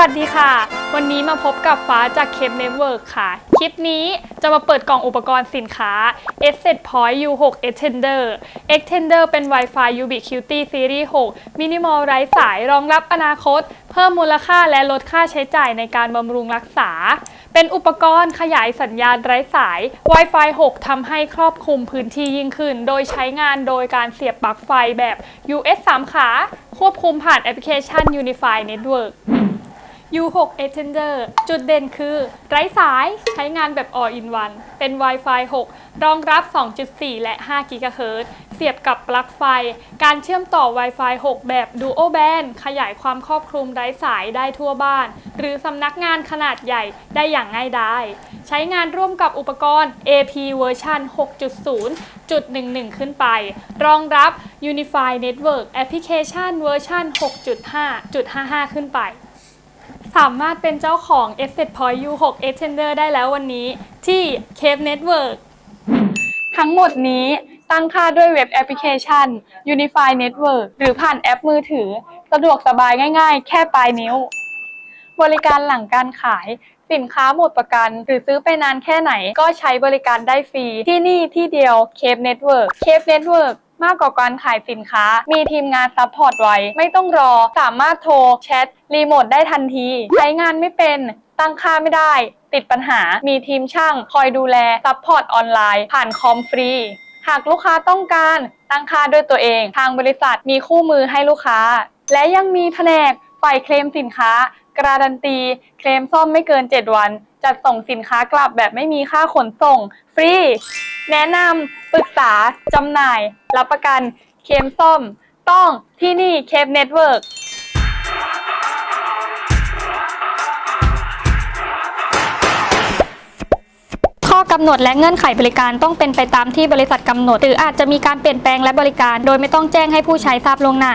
วัสดีค่ะ วันนี้มาพบกับฟ้าจากเคปเน็ตเวิร์กค่ะ คลิปนี้จะมาเปิดกล่องอุปกรณ์สินค้า e s s e t Point U6 Extender Extender เป็น Wi-Fi Ubiquiti Series 6 Minimal ไร้สายรองรับอนาคต เพิ่มมูลค่าและลดค่าใช้จ่ายในการบำรุงรักษา เป็นอุปกรณ์ขยายสัญญาณไร้สาย Wi-Fi 6 ทำให้ครอบคลุมพื้นที่ยิ่งขึ้น โดยใช้งานโดยการเสียบปลั๊กไฟแบบ US 3 ขา ควบคุมผ่านแอปพลิเคชัน Unify Network U6 Extender จุดเด่นคือ ไร้สายใช้งานแบบ all in one เป็น Wi-Fi 6 รองรับ 2.4 และ 5 GHz เสียบกับปลั๊กไฟ การเชื่อมต่อ Wi-Fi 6 แบบ Duo Band ขยายความครอบคลุมไร้สายได้ทั่วบ้าน หรือสำนักงานขนาดใหญ่ได้อย่างง่ายดายใช้งานร่วมกับอุปกรณ์ AP เวอร์ชัน6.0จุด11 ขึ้นไป รองรับ Unify Network Application เวอร์ชัน6.5.55 ขึ้นไป สามารถเป็นเจ้าของ Asset Point U6 Extender ได้แล้ววันนี้ที่ Cape Network ทั้งหมดนี้ตั้งค่าด้วยเว็บแอปพลิเคชัน Unify Network หรือผ่านแอปมือถือ สะดวกสบายง่าย ๆ แค่ปลายนิ้ว บริการหลังการขาย สินค้าหมดประกัน หรือซื้อไปนานแค่ไหนก็ใช้บริการได้ฟรี ที่นี่ที่เดียว Cape Network Cape Network มากกว่าการขายสินค้า มีทีมงานซัพพอร์ตไว้ ไม่ต้องรอ สามารถโทรแชทรีโมทได้ทันที ใช้งานไม่เป็น ตั้งค่าไม่ได้ ติดปัญหา มีทีมช่าง คอยดูแลซัพพอร์ตออนไลน์ ผ่านคอมฟรี หากลูกค้าต้องการตั้งค่าด้วยตัวเอง ทางบริษัทมีคู่มือให้ลูกค้า และยังมีแผนกฝ่ายเคลมสินค้า การันตี เคลมซ่อมไม่เกิน 7 วัน จัดส่งสินค้ากลับแบบไม่มีค่าขนส่ง ฟรี แนะนำปรึกษาจำหน่าย รับประกัน เคลมซ่อม ต้องที่นี่เคปเน็ตเวิร์กข้อกำหนดและเงื่อนไขบริการต้องเป็นไปตามที่บริษัทกำหนด หรืออาจจะมีการเปลี่ยนแปลงและบริการ โดยไม่ต้องแจ้งให้ผู้ใช้ทราบล่วงหน้า